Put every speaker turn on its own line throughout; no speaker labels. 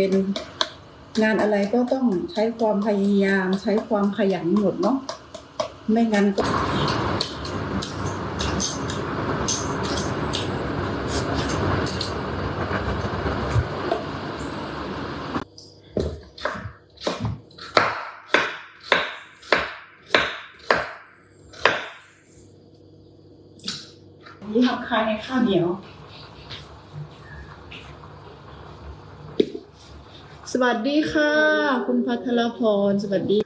เป็นงานอะไรก็ต้องใช้ความพยายาม ใช้ความขยันหมดเนาะไม่งั้นก็นี่ทำคายในข้าวเหนียว วัสดีค่ะ คุณพัทรพร สวัสดี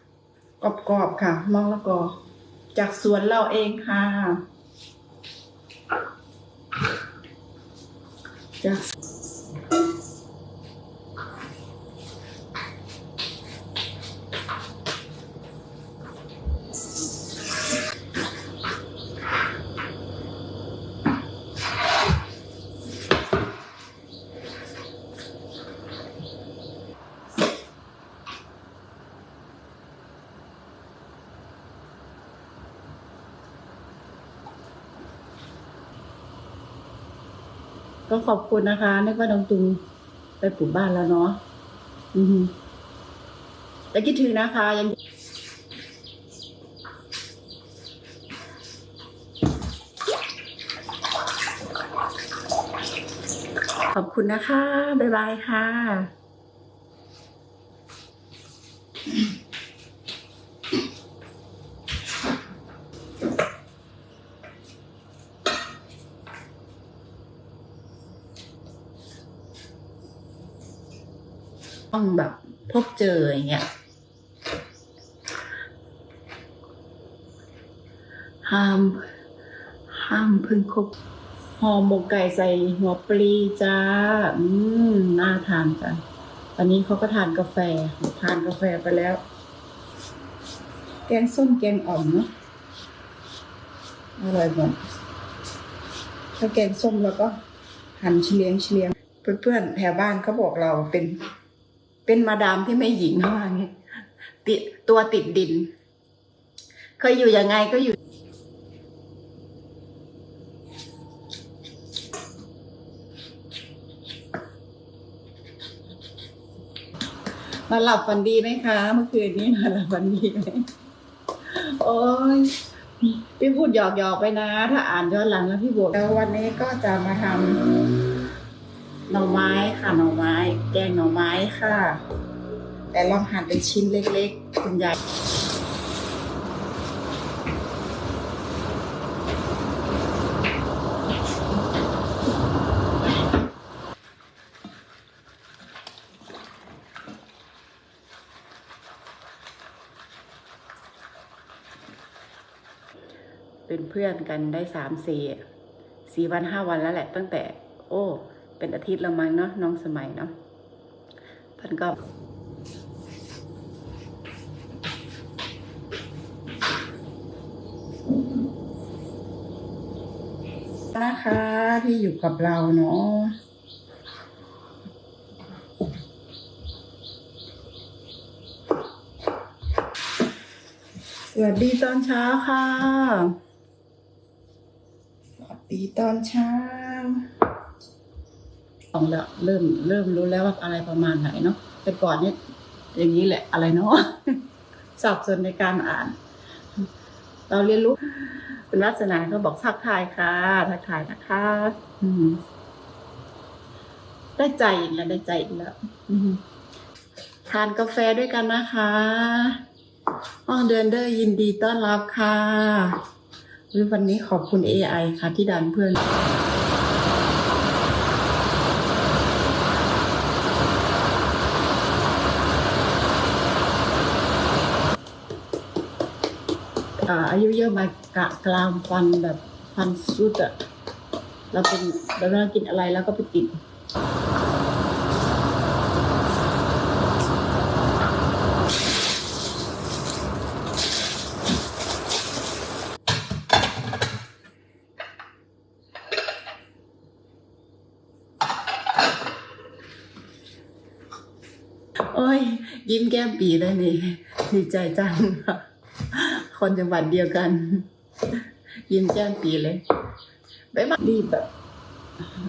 กรอบๆค่ะมองละกอจากสวนเราเองค่ะ จาก ก็ขอบคุณนะคะนึกว่าน้องตุงไปปลูกบ้านแล้วเนาะอืมแต่คิดถึงนะคะ ยังขอบคุณนะคะ บ๊ายบายค่ะ ต้องแบบพบเจออย่างเงี้ยห้ามห้ามพึ่งคบห่อหมกไก่ใส่หัวปลีจ้า อืมน่าทานจังตอนนี้เขาก็ทานกาแฟ ทานกาแฟไปแล้ว แกงส้มแกงอ่อมเนาะอร่อยหมดถ้าแกงส้มแล้วก็หั่นเฉลียงเฉลียง เพื่อนๆแถวบ้านเขาบอกเราเป็น เป็นมาดามที่ไม่หญิงเขาว่างี้ติดตัวติดดิน เคยอยู่ยังไงก็อยู่มาหลับฝันดีไหมคะ เมื่อคืนนี้มาหลับฝันดีไหมโอ้ยพี่พูดหยอกหยอกๆไปนะ ถ้าอ่านย้อนหลังแล้วพี่บวกแล้ววันนี้ก็จะมาทำ หน่อไม้ค่ะหน่อไม้ แกงหน่อไม้ค่ะ แต่ลองหั่นเป็นชิ้นเล็กๆ คุณยายเป็นเพื่อนกันได้สามสี่สี่วันห้าวันแล้วแหละ ตั้งแต่ โอ้ เป็นอาทิตย์ละมั้งเนาะน้องสมัยเนาะเพันก็นะคะที่อยู่กับเราเนาะสวัสดีตอนเช้าค่ะ สวัสดีตอนเช้าล องแล้วเริ่มเริ่มรู้แล้วว่าอะไรประมาณไหนเนาะแต่ก่อนเนี่ยอย่างนี้แหละอะไรเนาะสับสนในการอ่าน เราเรียนรู้คุณลักษณะเขาบอกทักทายค่ะทักทายนะคะอืมได้ใจอีกแล้วได้ใจอีกแล้วทานกาแฟด้วยกันนะคะห้องเดินเดอร์ยินดีต้อนรับค่ะวันนี้ขอบคุณ AI ค่ะที่ดันเพื่อน อายุเยอะมากะกลามฟันแบบฟันสุดอะเราเป็นเราเวลากินอะไรแล้วก็ไปติดโอ้ยยิ้มแก้มปีเลยนี่ดีใจจังค คนจังหวัดเดียวกัน ยิ้มแจ้มปีเลยไปมารีบแบบ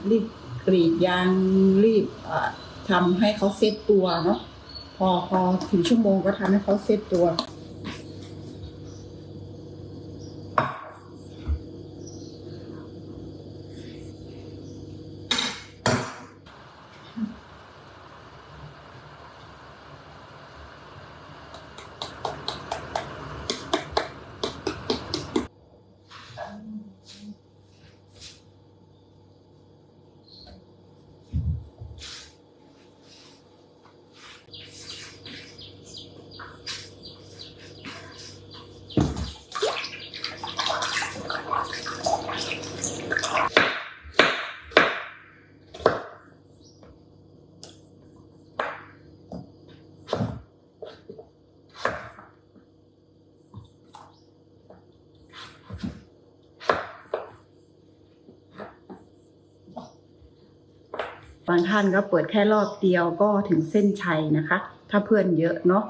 รีบกรีดยางรีบอ่าทำให้เขาเซตตัวเนาะพอพอถึงชั่วโมงก็ทำให้เขาเซตตัวางท่านก็เปิดแค่รอบเดียวก็ถึงเส้นชัยนะคะ ถ้าเพื่อนเยอะเนาะ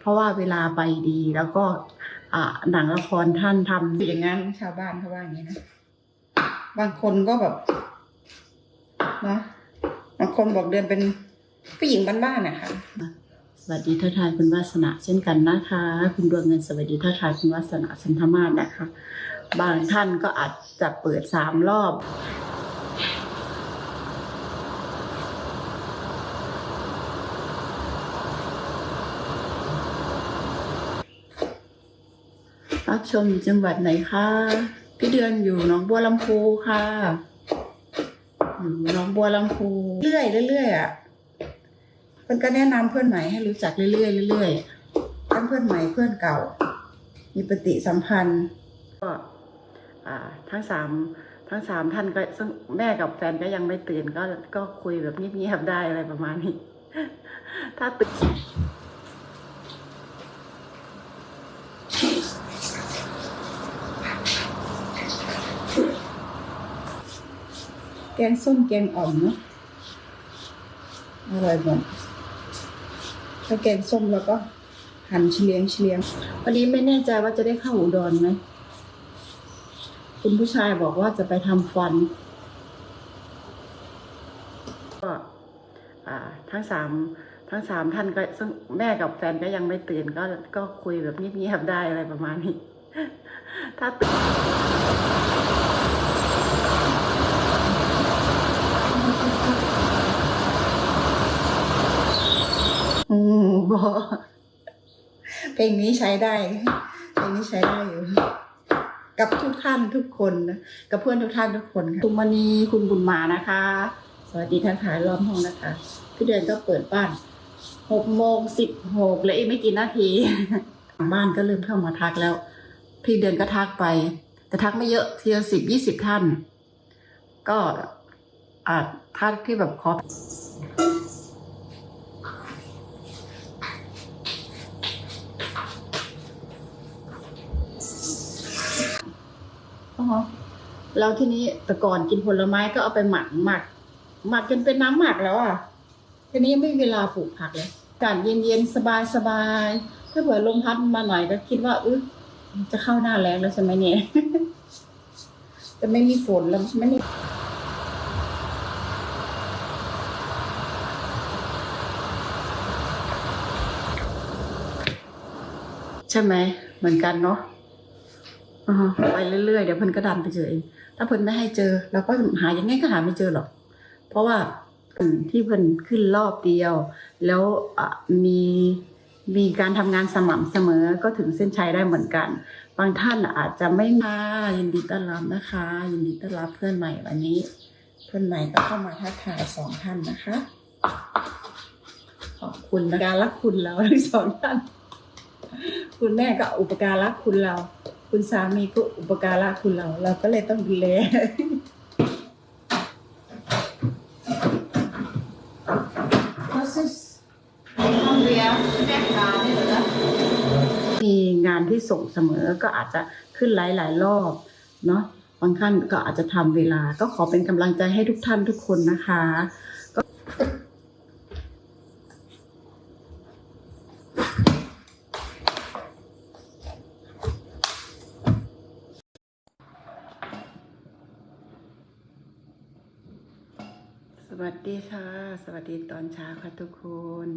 เพราะว่าเวลาไปดีแล้วก็หนังละครท่านทำอย่างนั้นชาวบ้านเขาว่าอย่างนี้นะบางคนก็แบบนะบางคนบอกเดินเป็นผู้หญิงบ้านๆนะคะสวัสดีท่าทายคุณวาสนาเช่นกันนะคะ คุณดวงเงินสวัสดีท่าทายคุณวาสนาสันธมาศนะคะ บางท่านก็อาจจะเปิดสามรอบ รับชมอยู่จังหวัดไหนคะพี่เดือนอยู่หนองบัวลำพูค่ะอยู่หนองบัวลำพูเรื่อยเรื่อยอะเพื่อนก็แนะนำเพื่อนใหม่ให้รู้จักเรื่อยๆเรื่อยๆทั้งเพื่อนใหม่เพื่อนเก่า มีปฏิสัมพันธ์ก็ทั้งสามทั้งสามท่านก็ซึ่งแม่กับแฟนก็ยังไม่ตื่นก็ก็คุยแบบเงียบๆได้อะไรประมาณนี้ ถ้าตื่น แกงส้มแกงอ่อมเนาะอร่อยหมดถ้าแกงส้มแล้วก็หั่นเฉลียงเฉลียงวันนี้ไม่แน่ใจว่าจะได้เข้าอุดรไหมคุณผู้ชายบอกว่าจะไปทำฟัน ก็ทั้งสามทั้งสามท่านก็ซึ่งแม่กับแฟนก็ยังไม่ตื่นก็ก็คุยแบบเงียบๆได้อะไรประมาณนี้ ถ้า อืมบอเพลงนี้ใช้ได้ เพลงนี้ใช้ได้อยู่ กับทุกท่านทุกคนนะกับเพื่อนทุกท่านทุกคนค่ะคุณมณีคุณบุญมานะคะ สวัสดีท่านขายล้อมห้องนะคะ พี่เดือนก็เปิดบ้านหกโมงสิบหกแล้วอีกไม่กี่นาทีบ้านก็เริ่มเข้ามาทักแล้ว พี่เดือนก็ทักไป แต่ทักไม่เยอะทีละสิบยี่สิบท่าน ก็ อาจทักที่แบบขออ๋อแล้วทีนี้แต่ก่อนกินผลไม้ก็เอาไปหมักหมัก หมักจนเป็นน้ำหมักแล้วอะ ทีนี้ไม่มีเวลาปลูกผักเลยอากาศเย็นๆสบายๆถ้าเผื่อลมพัดมาหน่อยก็คิดว่าเออจะเข้าหน้าแล้งแล้วใช่ไหมเนี่ย จะไม่มีฝนแล้วไม่มี ช่ไหมเหมือนกันเนาะไปเรื่อยๆเดี๋ยวเพิ่นก็ดันไปเจอเองถ้าเพิ่นไม่ให้เจอเราก็หายังไงก็หาไม่เจอหรอกเพราะว่าที่เพิ่นขึ้นรอบเดียว แล้วมีมีการทำงานสม่ำเสมอก็ถึงเส้นชัยได้เหมือนกัน บางท่านอาจจะไม่มายินดีต้อนรับนะคะ ยินดีต้อนรับเพื่อนใหม่วันนี้ เพื่อนใหม่ก็เข้ามาทักทายสองท่านนะคะ ขอบคุณนะการรักคุณเราทั้งสองท่าน คุณแม่ก็อุปการะคุณเรา คุณสามีก็อุปการะคุณเรา เราก็เลยต้องดูแลมีงานที่ส่งเสมอก็อาจจะขึ้นหลายหลายๆรอบเนาะบางท่านก็อาจจะทำเวลา ก็ขอเป็นกำลังใจให้ทุกท่านทุกคนนะคะ ส วัสดีค่ะ สวัสดีตอนเช้าค่ะทุกคน